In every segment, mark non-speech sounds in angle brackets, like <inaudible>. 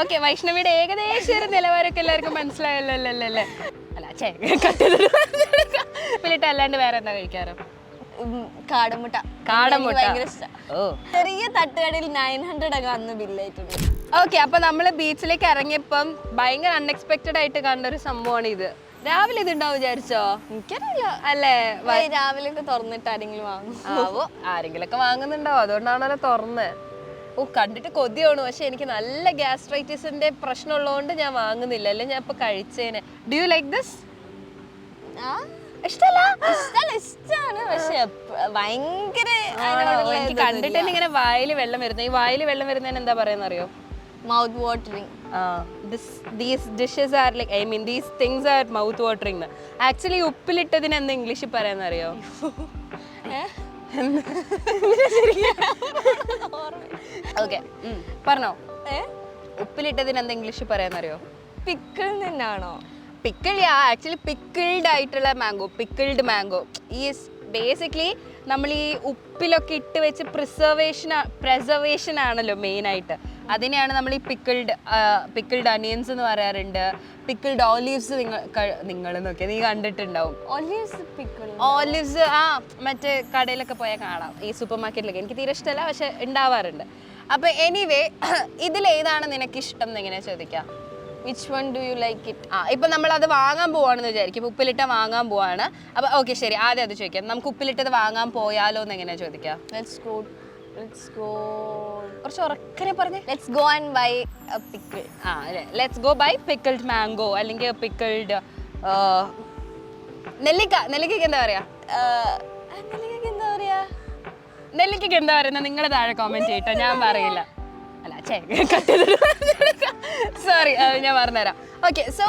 Okay വൈഷ്ണവിയുടെ ഏകദേശം ഒരു നിലവാരമൊക്കെ എല്ലാവർക്കും മനസ്സിലായല്ലോ അല്ലേ അല്ലേ അല്ലേ? ചേ പിന്നിട്ട് അല്ലാണ്ട് വേറെ എന്താ കഴിക്കാറ്? കാടമുട്ട. കാടമുട്ട. ഓ. ചെറിയ തട്ടുകടയിൽ നയൻ ഹൺഡ്രഡ് ഒക്കെ അന്ന് ബില്ലായിട്ടുണ്ട് ഓക്കെ അപ്പൊ നമ്മൾ ബീച്ചിലേക്ക് ഇറങ്ങിയപ്പം ഭയങ്കര അൺഎക്സ്പെക്റ്റഡ് ആയിട്ട് കണ്ട ഒരു സംഭവമാണ് ഇത്. രാവിലെ ഇത് ഉണ്ടാവും വിചാരിച്ചോ? എനിക്കറിയില്ല. അല്ലേ? രാവിലെ ഒക്കെ തുറന്നിട്ട് ആരെങ്കിലും വാങ്ങും ആവോ ആരെങ്കിലൊക്കെ വാങ്ങുന്നുണ്ടാവും. അതുകൊണ്ടാണല്ലോ തുറന്ന്. ഓ കണ്ടിട്ട് കൊതിയാണ് പക്ഷെ എനിക്ക് നല്ല ഗ്യാസ്ട്രൈറ്റിസിന്റെ പ്രശ്നം ഉള്ളതുകൊണ്ട് ഞാൻ വാങ്ങുന്നില്ല. അല്ലെ ഞാൻ ഇപ്പൊ കഴിച്ചേനെ. ഡു യു ലൈക്ക് ദിസ് ഇഷ്ടല്ല? ഇഷ്ടല്ല ഇഷ്ടാണ്. പക്ഷെ ഭയങ്കര എനിക്ക് കണ്ടിട്ട് തന്നെ ഇങ്ങനെ വായിൽ വെള്ളം വരുന്നു ഈ വായിൽ വെള്ളം വരുന്നതിന് എന്താ പറയുന്ന അറിയോ mouth watering these dishes are like I mean these things are mouth watering actually ഉപ്പിലിട്ടതിന് എന്താ ഇംഗ്ലീഷിൽ പറയാന്ന് അറിയോ <laughs> <laughs> ഓക്കെ പറഞ്ഞോ. ഉപ്പിലിട്ടതിന് എന്താ ഇംഗ്ലീഷിൽ പറയാന്നറിയോ? പിക്കിൾ നിന്നാണോ? പിക്കിൾ യാ ആക്ച്വലി പിക്കിൾഡ് ആയിട്ടുള്ള മാംഗോ പിക്കിൾഡ് മാംഗോ ഈ ബേസിക്കലി നമ്മൾ ഈ ഉപ്പിലൊക്കെ ഇട്ട് വെച്ച് പ്രിസർവേഷൻ പ്രിസർവേഷൻ ആണല്ലോ മെയിൻ ആയിട്ട്. അതിനെയാണ് നമ്മൾ ഈ പിക്കിൾഡ് പിക്കിൾഡ് അനിയൻസ് എന്ന് പറയാറുണ്ട്. പിക്കിൾഡ് ഓലീവ്സ് നിങ്ങൾ നിങ്ങൾ നോക്കി നീ കണ്ടിട്ടുണ്ടാവും. ഓലീവ്സ് ഓലിവ്സ് ആ മറ്റേ കടയിലൊക്കെ പോയാൽ കാണാം. ഈ സൂപ്പർ മാർക്കറ്റിലൊക്കെ എനിക്ക് തീരെ ഇഷ്ടമല്ല പക്ഷെ ഉണ്ടാവാറുണ്ട്. അപ്പൊ എനിവേ ഇതിൽ ഏതാണ് നിനക്ക് ഇഷ്ടം എന്ന് ഇങ്ങനെ ചോദിക്കാം? Which one do you like it ആ ഇപ്പൊ നമ്മൾ അത് വാങ്ങാൻ പോവാണെന്ന് വിചാരിക്കും. ഉപ്പിലിട്ട വാങ്ങാൻ പോവാണ്. അപ്പൊ ഓക്കെ ശരി. ആദ്യം അത് ചോദിക്കാം. നമുക്ക് ഉപ്പിലിട്ടത് വാങ്ങാൻ പോയാലോ എന്ന് എങ്ങനെയാ ചോദിക്കാം? ലെറ്റ്സ് ഗോ ലെറ്റ്സ് ഗോ കുറച്ച് ഉറക്കനെ പറഞ്ഞേ. Let's go and buy pickle ആ അല്ലേ? Let's go buy pickled mango അല്ലെങ്കിൽ പിക്കിൾഡ് നെല്ലിക്ക. നെല്ലിക്കയ്ക്ക് എന്താ പറയാ? നെല്ലിക്കയ്ക്ക് എന്താ പറയാ? നെല്ലിക്കയ്ക്ക് എന്താ പറയുന്നത്? നിങ്ങൾ താഴെ കോമെന്റ് ചെയ്യട്ടോ ഞാൻ പറയില്ല. അല്ല ചേ സോറി ഞാൻ പറഞ്ഞുതരാം ഓക്കെ സോ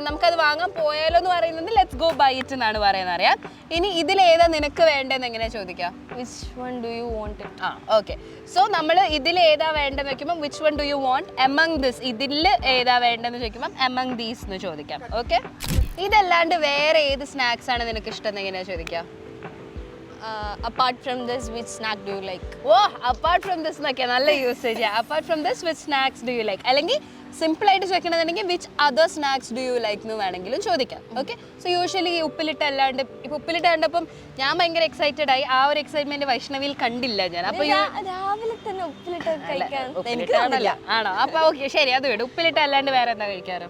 നമുക്കത് വാങ്ങാൻ പോയാലോ എന്ന് പറയുന്നത് ലെറ്റ്സ് ഗോ ബൈ ഇറ്റ് എന്നാണ് പറയുന്നത്. അറിയാം? ഇനി ഇതിലേതാ നിനക്ക് വേണ്ടതെന്ന് എങ്ങനെ ചോദിക്കാം which one do you want ആ. ഓക്കെ സോ നമ്മൾ ഇതിൽ ഏതാ വേണ്ടതെന്ന് വെക്കുമ്പോൾ which one do you want among this ഇതിൽ ഏതാ വേണ്ടതെന്ന് ചോദിക്കുമ്പോൾ എമംഗ് ദീസ് എന്ന് ചോദിക്കാം. ഓക്കെ ഇതല്ലാണ്ട് വേറെ ഏത് സ്നാക്സ് ആണ് നിനക്ക് ഇഷ്ടം എന്ന് എങ്ങനെയാ ചോദിക്കാം apart from this which snack do you like oh apart from this എന്നൊക്കെ നല്ല usage apart from this which snacks do you like അല്ലെങ്കിൽ സിമ്പിൾ ആയിട്ട് ചോദിക്കണമെന്നുണ്ടെങ്കിൽ which other snacks do you like എന്ന് വേണമെങ്കിലും ചോദിക്കാം. ഓക്കെ സോ യൂഷ്വലി ഈ ഉപ്പിലിട്ട് അല്ലാണ്ട് ഇപ്പൊ ഉപ്പിലിട്ട് കണ്ടപ്പം ഞാൻ ഭയങ്കര എക്സൈറ്റഡ് ആയി. ആ ഒരു എക്സൈറ്റ്മെന്റ് വൈഷ്ണവിയിൽ കണ്ടില്ല ഞാൻ. അപ്പൊ രാവിലെ തന്നെ ഉപ്പിലിട്ട് എനിക്ക് ആണോ? അപ്പൊ ഓക്കെ ശരി അത് വിടും. ഉപ്പിലിട്ട് അല്ലാണ്ട് വേറെ എന്താ കഴിക്കാറ്?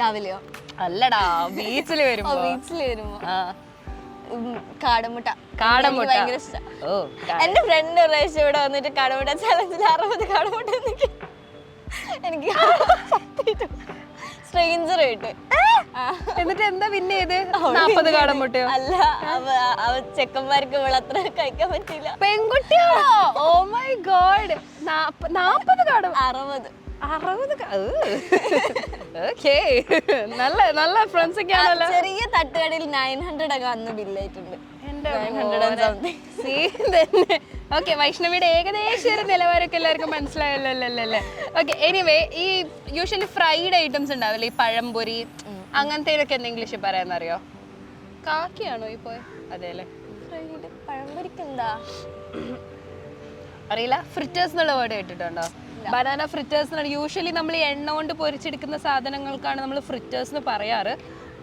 രാവിലെയോ? അല്ലടാ ബീച്ചിൽ ഓ വരുമ്പോ. ബീച്ചിൽ വരുമ്പോ. കാടമുട്ട. കാടമുട്ട. ഭയങ്കര ഓ എന്റെ ഫ്രണ്ട് ഒരു പ്രാവശ്യം ഇവിടെ വന്നിട്ട് കടമുട്ട ചലഞ്ചിൽ അറുപത് കടമുട്ട എനിക്ക് സ്ട്രേഞ്ചർ കിട്ട് എന്നിട്ട് എന്താ പിന്നെ ഇത്? നാപ്പത് കാടൻ മുട്ടയോ? അല്ല ചെക്കന്മാർക്ക് അത്ര കഴിക്കാൻ പറ്റില്ല പെൺകുട്ടിയാണോ ഓ മൈ ഗോഡ് നാപ്പത് കാടം അറുപത്. അറുപത് ഓക്കേ നല്ല നല്ല ഫ്രണ്ട്സ് ഒക്കെ ആണല്ലോ. ചെറിയ തട്ടുകടയിൽ നയൻ ഹൺഡ്രഡ് ഒക്കെ അന്ന് ബില്ലായിട്ടുണ്ട് തന്നെ ഓക്കെ വൈഷ്ണവിയുടെ ഏകദേശം ഒരു നിലവാരമൊക്കെ എല്ലാവർക്കും മനസ്സിലായല്ലോ ഓക്കെ എനിവേ ഈ യൂഷ്വലി ഫ്രൈഡ് ഐറ്റംസ് ഉണ്ടാവില്ലേ? ഈ പഴംപൊരി അങ്ങനത്തേതൊക്കെ എന്താ ഇംഗ്ലീഷിൽ പറയാന്നറിയോ കാക്കിയാണോ ഈ പോയ? അതെ അല്ലേ ഫ്രൈഡ് പഴംപൊരിക്ക് എന്താ അറിയില്ല. ഫ്രിറ്റേഴ്സ് എന്നുള്ള വേർഡ് കേട്ടിട്ടുണ്ടോ? ബനാന ഫ്രിറ്റേഴ്സ് എന്നാണ് യൂഷ്വലി നമ്മൾ എണ്ണ കൊണ്ട് പൊരിച്ചെടുക്കുന്ന സാധനങ്ങൾക്കാണ് നമ്മൾ ഫ്രിറ്റേഴ്സ് എന്ന് പറയാറ്.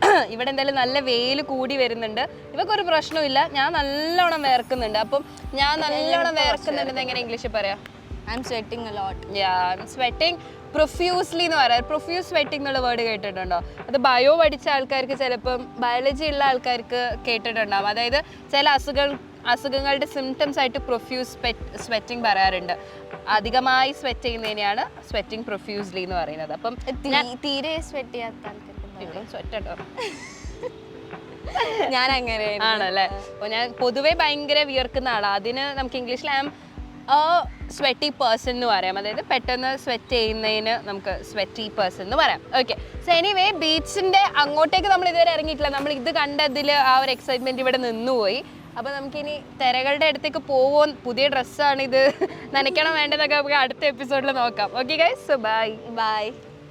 <clears throat> ഇവിടെ എന്തായാലും നല്ല വെയിൽ കൂടി വരുന്നുണ്ട്. ഇവക്കൊരു പ്രശ്നമില്ല ഞാൻ നല്ലോണം വേർക്കുന്നുണ്ട്. അപ്പം ഞാൻ നല്ലോണം വേർക്കുന്നുണ്ട്. എങ്ങനെ ഇംഗ്ലീഷിൽ പറയാം? I am sweating a lot sweating profusely എന്ന് പറയാം. പ്രൊഫ്യൂസ് സ്വെറ്റിംഗ് എന്നുള്ള വേർഡ് കേട്ടിട്ടുണ്ടോ? അത് ബയോ പഠിച്ച ആൾക്കാർക്ക് ചിലപ്പം ബയോളജി ഉള്ള ആൾക്കാർക്ക് കേട്ടിട്ടുണ്ടാവും. അതായത് ചില അസുഖങ്ങൾ അസുഖങ്ങളുടെ സിംറ്റംസ് ആയിട്ട് പ്രൊഫ്യൂസ് സ്വെറ്റിംഗ് പറയാറുണ്ട്. അധികമായി സ്വെറ്റ് ചെയ്യുന്നതിനെയാണ് സ്വെറ്റിംഗ് പ്രൊഫ്യൂസ്ലി എന്ന് പറയുന്നത്. അപ്പം തീരെ സ്വെറ്റ് ചെയ്യാത്ത <laughs> ഞാൻ അങ്ങനെ ആണല്ലേ? അപ്പോൾ ഞാൻ പൊതുവേ ഭയങ്കര വിയർക്കുന്ന ആളാണ് അതിന് നമുക്ക് ഇംഗ്ലീഷിൽ ഐ എം സ്വെറ്റി പേഴ്സൺ എന്ന് പറയാം. അതായത് പെട്ടെന്ന് സ്വെറ്റ് ചെയ്യുന്നതിന് നമുക്ക് സ്വെറ്റി പേഴ്സൺ എന്ന് പറയാം. ഓക്കെ സോ എനിവേ ബീച്ചിന്റെ അങ്ങോട്ടേക്ക് നമ്മൾ ഇതുവരെ ഇറങ്ങിയിട്ടില്ല. നമ്മൾ ഇത് കണ്ടതിൽ ആ ഒരു എക്സൈറ്റ്മെന്റ് ഇവിടെ നിന്നുപോയി അപ്പൊ നമുക്കിനി തിരകളുടെ അടുത്തേക്ക് പോവോ പുതിയ ഡ്രസ്സാണ് ഇത് <laughs> നനയ്ക്കണം വേണ്ടതൊക്കെ നമുക്ക് അടുത്ത എപ്പിസോഡിൽ നോക്കാം. Okay guys bye bye